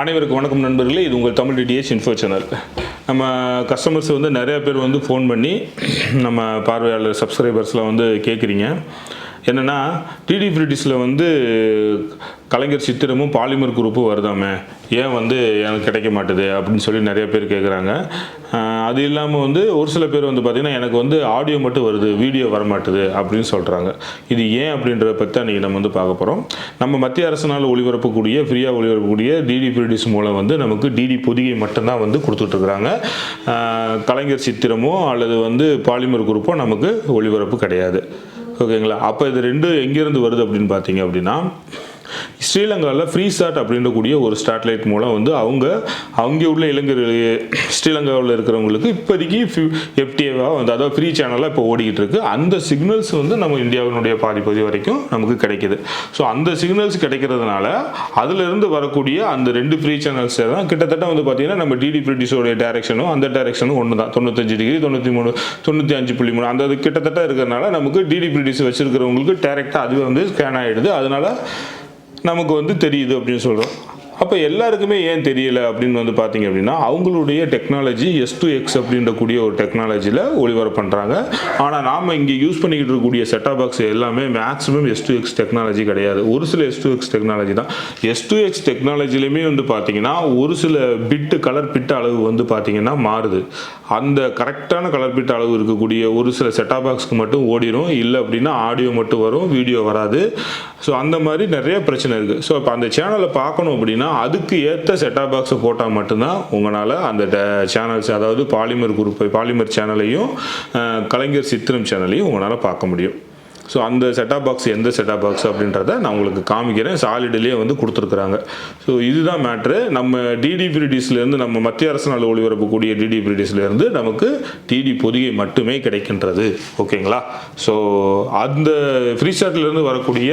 அனைவருக்கும் வணக்கம் நண்பர்களே. இது உங்கள் தமிழ் டிடிஎஸ் இன்ஃபோ சேனல். நம்ம கஸ்டமர்ஸ் வந்து நிறையா பேர் வந்து ஃபோன் பண்ணி நம்ம பார்வையாளர் சப்ஸ்கிரைபர்ஸ்லாம் வந்து கேட்குறீங்க என்னென்னா டிடி ஃப்ரிட்டிஸில் வந்து கலைஞர் சித்திரமும் பாலிமர் குரூப்பும் வருதாமே? ஏன் வந்து எனக்கு கிடைக்க மாட்டுது? அப்படின்னு சொல்லி நிறைய பேர் கேட்குறாங்க அது இல்லாமல் வந்து ஒரு சில பேர் வந்து பார்த்திங்கன்னா எனக்கு வந்து ஆடியோ மட்டும் வருது வீடியோ வர மாட்டுது அப்படின்னு சொல்கிறாங்க இது ஏன் அப்படின்றத பற்றி அன்றைக்கி நம்ம வந்து பார்க்க போகிறோம் நம்ம மத்திய அரசினால் ஒளிபரப்பக்கூடிய ஃப்ரீயாக ஒளிபரப்பக்கூடிய டிடி ஃப்ரிட்டிஸ் மூலம் வந்து நமக்கு டிடி பொதிகை மட்டும்தான் வந்து கொடுத்துட்ருக்குறாங்க. கலைஞர் சித்திரமோ அல்லது வந்து பாலிமர் குரூப்போ நமக்கு ஒளிபரப்பு கிடையாது. ஓகேங்களா? அப்போ இது ரெண்டு எங்கேருந்து வருது அப்படின்னு பார்த்தீங்க அப்படின்னா ஸ்ரீலங்காவில் ஃப்ரீ சாட் அப்படின்றக்கூடிய ஒரு ஸ்டாட்லைட் மூலம் வந்து அவங்க அங்கே உள்ள இளைஞர்களே ஸ்ரீலங்காவில் இருக்கிறவங்களுக்கு இப்போதைக்கு எஃப்டிஏவாக வந்து அதாவது ஃப்ரீ சேனலாக இப்போ ஓடிக்கிட்டு இருக்கு. அந்த சிக்னல்ஸ் வந்து நம்ம இந்தியாவினுடைய பாதி வரைக்கும் நமக்கு கிடைக்குது. ஸோ அந்த சிக்னல்ஸ் கிடைக்கிறதுனால அதுலேருந்து வரக்கூடிய அந்த ரெண்டு ஃப்ரீ சேனல்ஸ் தான் கிட்டத்தட்ட வந்து பார்த்தீங்கன்னா நம்ம டிடி பிரிட்டிஷோடைய டேரக்ஷனும் அந்த டேரக்ஷனும் ஒன்று தான் தொண்ணூத்தஞ்சு டிகிரி தொண்ணூற்றி மூணு தொண்ணூற்றி அஞ்சு புள்ளி மூணு. அந்த கிட்டத்தட்ட இருக்கிறதுனால நமக்கு டிடி பிரிட்டிஷ் வச்சிருக்கிறவங்களுக்கு டேரெக்டாக அதுவே வந்து ஸ்கேன் ஆகிடுது அதனால நமக்கு வந்து தெரியுது அப்படின்னு சொல்கிறோம் அப்போ எல்லாருக்குமே ஏன் தெரியல அப்படின்னு வந்து பார்த்தீங்க அப்படின்னா அவங்களுடைய டெக்னாலஜி எஸ் டூ எக்ஸ் அப்படின்றக்கூடிய ஒரு டெக்னாலஜியில் ஒளிபரப்பு பண்ணுறாங்க ஆனால் நாம் இங்கே யூஸ் பண்ணிக்கிட்டு இருக்கக்கூடிய செட்டாப் பாக்ஸ் எல்லாமே maximum S two X technology கிடையாது. ஒரு சில எஸ் டூ எக்ஸ் டெக்னாலஜி தான். எஸ் டூ எக்ஸ் டெக்னாலஜிலையுமே வந்து பார்த்தீங்கன்னா ஒரு சில பிட்டு கலர் பிட்டு அளவு வந்து பார்த்தீங்கன்னா மாறுது. அந்த கரெக்டான கலர் பிட் அளவு இருக்கக்கூடிய ஒரு சில செட்டாப் பாக்ஸ்க்கு மட்டும் ஓடிடும் இல்லை அப்படின்னா ஆடியோ மட்டும் வரும் வீடியோ வராது. ஸோ அந்த மாதிரி நிறைய பிரச்சனை இருக்குது ஸோ இப்போ அந்த சேனலை பார்க்கணும் அப்படின்னா அதுக்கு ஏற்ற செட்டாப் பாக்ஸை போட்டால் மட்டும்தான் உங்களால் அந்த சேனல்ஸ் அதாவது பாலிமர் குரூப் பாலிமர் சேனலையும் கலைஞர் சித்திரம் சேனலையும் உங்களால் பார்க்க முடியும். ஸோ அந்த செட்டாப் பாக்ஸ் எந்த செட்டாப் பாக்ஸ் அப்படின்றத நான் உங்களுக்கு காமிக்கிறேன். சாலிடுலேயே வந்து கொடுத்துருக்குறாங்க. ஸோ இதுதான் மேட்ரு நம்ம டிடி பிரிடிஸ்லேருந்து நம்ம மத்திய அரசினால் ஒளிபரப்பக்கூடிய டிடி பிரிடிஸ்லேருந்து நமக்கு டிடி பொதிகை மட்டுமே கிடைக்கின்றது. ஓகேங்களா? ஸோ அந்த ஃப்ரீ இருந்து வரக்கூடிய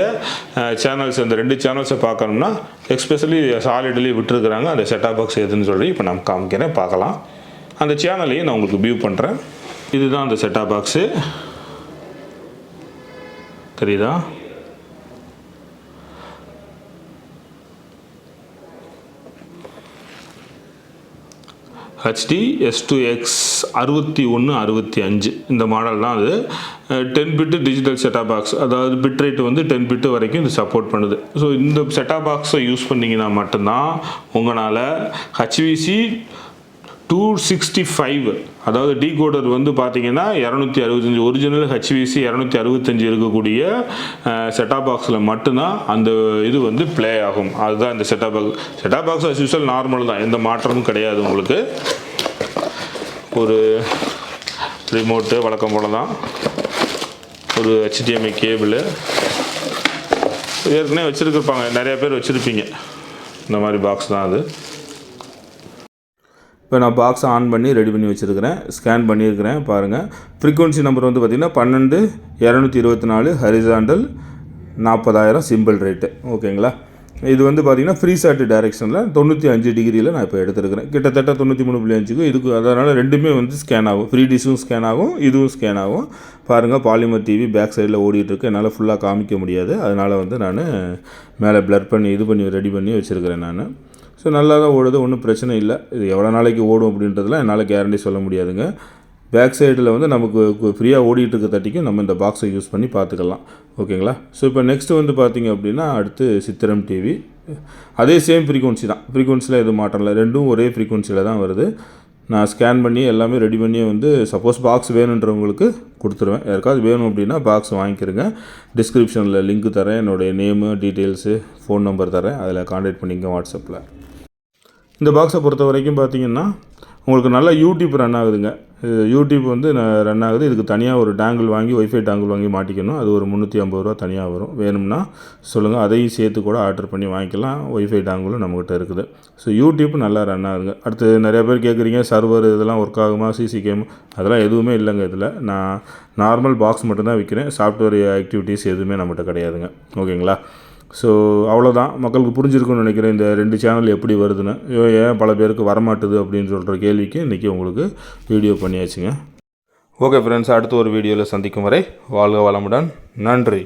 சேனல்ஸ் அந்த ரெண்டு சேனல்ஸை பார்க்கணும்னா எக்ஸ்பெஷலி சாலிட்லேயே விட்டுருக்குறாங்க. அந்த செட்டாப் பாக்ஸ் எதுன்னு சொல்லி இப்போ நான் காமிக்கிறேன். பார்க்கலாம். அந்த சேனலையும் நான் உங்களுக்கு வியூ பண்ணுறேன் இதுதான் அந்த செட்டாப் பாக்ஸு தெரியுதா? ஹெச்டி எஸ் டூ எக்ஸ் அறுபத்தி ஒன்று அறுபத்தி அஞ்சு. இந்த மாடல் தான் அது. Ten bit digital set top box அதாவது பிட் ரேட் வந்து டென் பிட்டு வரைக்கும் இது சப்போர்ட் பண்ணுது. ஸோ இந்த செட்டாப் பாக்ஸை யூஸ் பண்ணிங்கன்னா மட்டும்தான் உங்களால் ஹச்விசி டூ சிக்ஸ்டி ஃபைவ் அதாவது டீகோடர் வந்து பார்த்தீங்கன்னா இரநூத்தி அறுபத்தஞ்சி ஒரிஜினல் ஹெச்விசி இரநூத்தி அறுபத்தஞ்சி இருக்கக்கூடிய செட்டாப் பாக்ஸில் மட்டும்தான் அந்த இது வந்து ப்ளே ஆகும். அதுதான் இந்த set top box set top box as usual normal தான். எந்த மாற்றமும் கிடையாது உங்களுக்கு. ஒரு ரிமோட்டு வழக்கம் போல தான் ஒரு ஹெச்டிஎம்ஐ கேபிள் ஏற்கனவே வச்சுருக்கிருப்பாங்க நிறையா பேர் வச்சுருப்பீங்க. இந்த மாதிரி பாக்ஸ் தான் அது. இப்போ நான் பாக்ஸை ஆன் பண்ணி ரெடி பண்ணி வச்சுருக்கிறேன். ஸ்கேன் பண்ணியிருக்கிறேன் பாருங்கள் ஃப்ரீக்குவன்சி நம்பர் வந்து பார்த்திங்கன்னா பன்னெண்டு இரநூத்தி இருபத்தி நாலு ஹரிசாண்டல் நாற்பதாயிரம் சிம்பிள் ரேட்டு ஓகேங்களா? இது வந்து பார்த்திங்கன்னா ஃப்ரீ சாட் டைரெக்ஷனில் தொண்ணூற்றி அஞ்சு டிகிரியில் நான் இப்போ எடுத்துருக்கிறேன். கிட்டத்தட்ட தொண்ணூற்றி மூணு புள்ளி அஞ்சுக்கும் இதுக்கு அதனால் ரெண்டுமே வந்து ஸ்கேன் ஆகும். ஃப்ரீ டிஷும் ஸ்கேன் ஆகும் இதுவும் ஸ்கேன் ஆகும். பாருங்கள் பாலிமர் டிவி பேக் சைடில் ஓடிட்டுருக்கு. என்னால் ஃபுல்லாக காமிக்க முடியாது. அதனால் வந்து நான் மேலே ப்ளர் பண்ணி இது பண்ணி ரெடி பண்ணி வச்சுருக்கிறேன் நான். ஸோ நல்லா தான் ஓடுது ஒன்றும் பிரச்சனை இல்லை. இது எவ்வளோ நாளைக்கு ஓடும் அப்படின்றதுலாம் என்னால் கேரண்டி சொல்ல முடியாதுங்க. பேக் சைடில் வந்து நமக்கு ஃப்ரீயாக ஓடிட்டு இருக்க தட்டிக்கும் நம்ம இந்த பாக்ஸை யூஸ் பண்ணி பார்த்துக்கலாம் ஓகேங்களா ஸோ இப்போ நெக்ஸ்ட்டு வந்து பார்த்தீங்க அப்படின்னா அடுத்து சித்திரம் டிவி அதே சேம் ஃப்ரீக்குவன்சி தான். ஃப்ரீக்குவன்சியில் எதுவும் மாற்றம் இல்லை. ரெண்டும் ஒரே ஃப்ரீக்குவன்சியில் தான் வருது. நான் ஸ்கேன் பண்ணி எல்லாமே ரெடி பண்ணி வந்து சப்போஸ் பாக்ஸ் வேணுன்றவங்களுக்கு கொடுத்துருவேன். யாருக்காவது வேணும் அப்படின்னா பாக்ஸ் வாங்கிக்கிருங்க டிஸ்கிரிப்ஷனில் லிங்க் தரேன். என்னுடைய நேமு டீட்டெயில்ஸு ஃபோன் நம்பர் தரேன். அதில் காண்டாக்ட் பண்ணிங்க வாட்ஸ்அப்பில் இந்த பாக்ஸை பொறுத்த வரைக்கும் பார்த்தீங்கன்னா உங்களுக்கு நல்லா யூடியூப் ரன் ஆகுதுங்க. யூடியூப் வந்து ரன் ஆகுது. இதுக்கு தனியாக ஒரு டேங்கிள் வாங்கி ஒய்ஃபை டேங்கிள் வாங்கி மாட்டிக்கணும். அது ஒரு முந்நூற்றி ஐம்பது ரூபா தனியாக வரும். வேணும்னா சொல்லுங்கள் அதையும் சேர்த்து கூட ஆர்டர் பண்ணி வாங்கிக்கலாம். ஒய்ஃபை டேங்கிளும் நம்மகிட்ட இருக்குது. ஸோ யூடியூப் நல்லா ரன் ஆகுதுங்க. அடுத்து நிறைய பேர் கேட்குறீங்க சர்வர் இதெல்லாம் ஒர்க் ஆகுமா? சிசி கேம் அதெல்லாம் எதுவுமே இல்லைங்க இதில். நான் நார்மல் பாக்ஸ் மட்டும்தான் விற்கிறேன் சாஃப்ட்வேர் ஆக்டிவிட்டீஸ் எதுவுமே நம்மகிட்ட கிடையாதுங்க. ஓகேங்களா ஸோ அவ்வளோதான் மக்களுக்கு புரிஞ்சிருக்குன்னு நினைக்கிறேன். இந்த ரெண்டு சேனல் எப்படி வருதுன்னு. ஐயோ, ஏன் பல பேருக்கு வரமாட்டுது அப்படின்னு சொல்கிற கேள்விக்கு இன்றைக்கி உங்களுக்கு வீடியோ பண்ணியாச்சுங்க. ஓகே ஃப்ரெண்ட்ஸ் அடுத்த ஒரு வீடியோவில் சந்திக்கும் வரை வாழ்க வளமுடன். நன்றி.